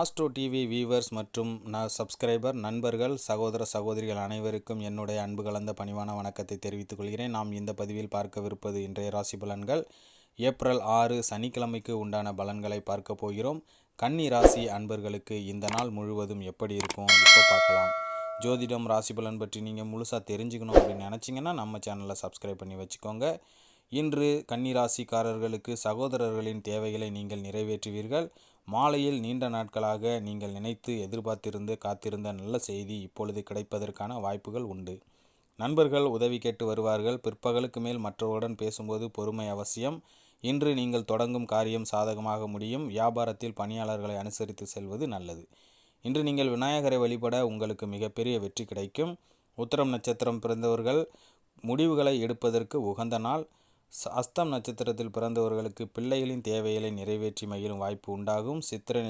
Astro TV viewers மற்றும் நான் subscriber நண்பர்கள் சகோதர சகோதரிகள் அனைவருக்கும் என்னுடைய அன்பு கலந்த பணிவான வணக்கத்தை தெரிவித்துக் கொள்கிறேன். நாம் இந்த பதிவில் பார்க்கவிருப்பது இன்றைய ராசி பலன்கள். ஏப்ரல் ஆறு சனிக்கிழமைக்கு உண்டான பலன்களை பார்க்க போகிறோம். கன்னி ராசி அன்பர்களுக்கு இந்த நாள் முழுவதும் எப்படி இருக்கும்? இப்போ பார்க்கலாம். ஜோதிடம் ராசி பலன் பற்றி நீங்கள் முழுசாக தெரிஞ்சுக்கணும் அப்படின்னு நினச்சிங்கன்னா நம்ம சேனலை சப்ஸ்கிரைப் பண்ணி வச்சுக்கோங்க. இன்று கன்னிராசிக்காரர்களுக்கு சகோதரர்களின் தேவைகளை நீங்கள் நிறைவேற்றுவீர்கள். மாலையில் நீண்ட நாட்களாக நீங்கள் நினைத்து எதிர்பார்த்திருந்து காத்திருந்த நல்ல செய்தி இப்பொழுது கிடைப்பதற்கான வாய்ப்புகள் உண்டு. நண்பர்கள் உதவி கேட்டு வருவார்கள். பிற்பகலுக்கு மேல் மற்றவருடன் பேசும்போது பொறுமை அவசியம். இன்று நீங்கள் தொடங்கும் காரியம் சாதகமாக முடியும். வியாபாரத்தில் பணியாளர்களை அனுசரித்து செல்வது நல்லது. இன்று நீங்கள் விநாயகரை வழிபட உங்களுக்கு மிகப்பெரிய வெற்றி கிடைக்கும். உத்தரம் நட்சத்திரம் பிறந்தவர்கள் முடிவுகளை எடுப்பதற்கு உகந்த நாள். அஸ்தம் நட்சத்திரத்தில் பிறந்தவர்களுக்கு பிள்ளைகளின் தேவைகளை நிறைவேற்றி மகிழும் வாய்ப்பு உண்டாகும். சித்திரை